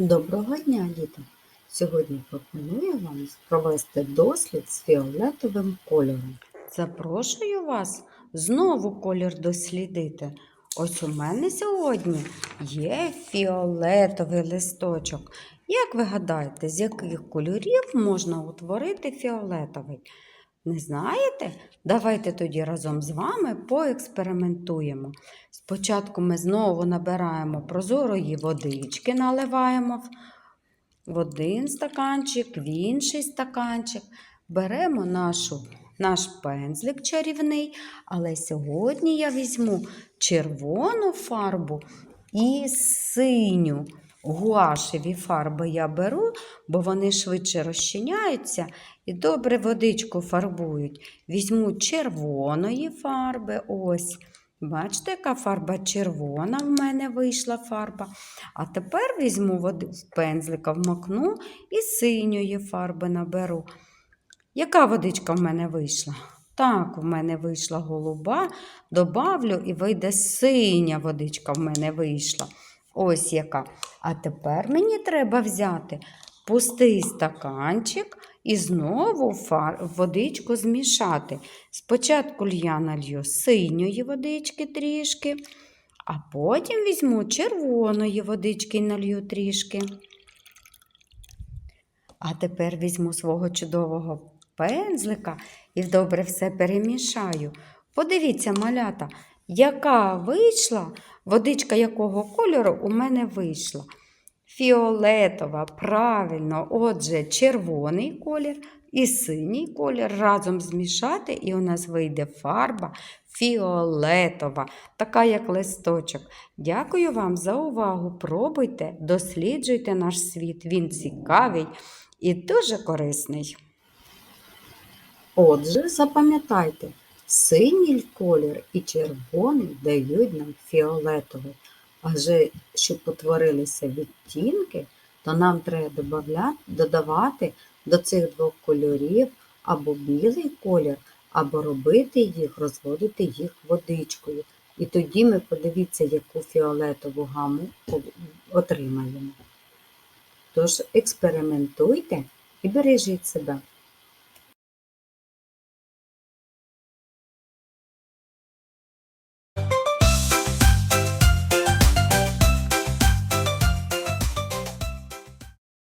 Доброго дня, діти! Сьогодні пропоную вам провести дослід з фіолетовим кольором. Запрошую вас знову колір дослідити. Ось у мене сьогодні є фіолетовий листочок. Як ви гадаєте, з яких кольорів можна утворити фіолетовий? Не знаєте? Давайте тоді разом з вами поекспериментуємо. Спочатку ми знову набираємо прозорої водички, наливаємо в один стаканчик, в інший стаканчик. Беремо нашу, наш пензлик чарівний, але сьогодні я візьму червону фарбу і синю. Гуашеві фарби я беру, бо вони швидше розчиняються і добре водичку фарбують. Візьму червоної фарби. Ось. Бачите, яка фарба червона в мене вийшла фарба. А тепер візьму води з пензлика, вмакну і синьої фарби наберу. Яка водичка в мене вийшла? Так, в мене вийшла голуба, добавлю і вийде синя водичка в мене вийшла. Ось яка. А тепер мені треба взяти пустий стаканчик і знову фар... водичку змішати. Спочатку я налью синьої водички трішки, а потім візьму червоної водички і налью трішки. А тепер візьму свого чудового пензлика і добре все перемішаю. Подивіться, малята, яка вийшла, водичка якого кольору у мене вийшла. Фіолетова, правильно, отже, червоний колір і синій колір разом змішати, і у нас вийде фарба фіолетова, така як листочок. Дякую вам за увагу. Пробуйте, досліджуйте наш світ. Він цікавий і дуже корисний. Отже, запам'ятайте, синій колір і червоний дають нам фіолетовий. Адже щоб утворилися відтінки, то нам треба додавати до цих двох кольорів або білий колір, або робити їх, розводити їх водичкою. І тоді ми подивіться, яку фіолетову гаму отримаємо. Тож експериментуйте і бережіть себе.